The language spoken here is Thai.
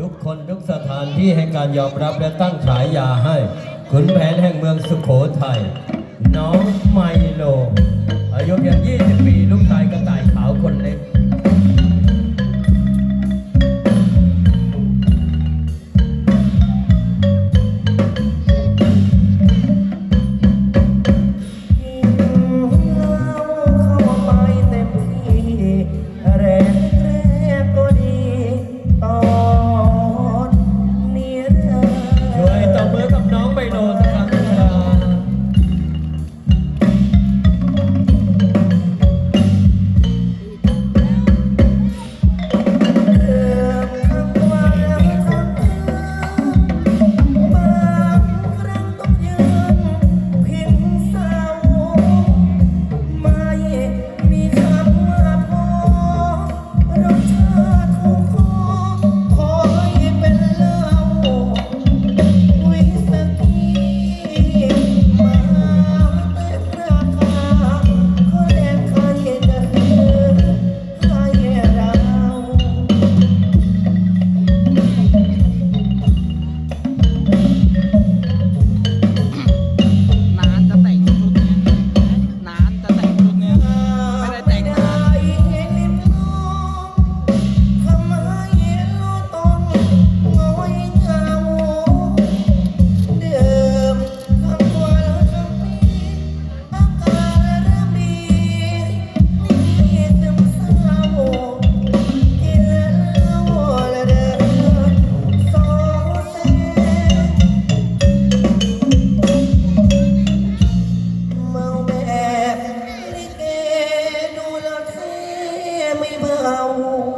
ทุกคนทุกสถานที่ให้การยอมรับและตั้งฉายาให้ขุนแผนแห่งเมืองสุโขทัยน้องไมโล อายุเพียง20 Senhor.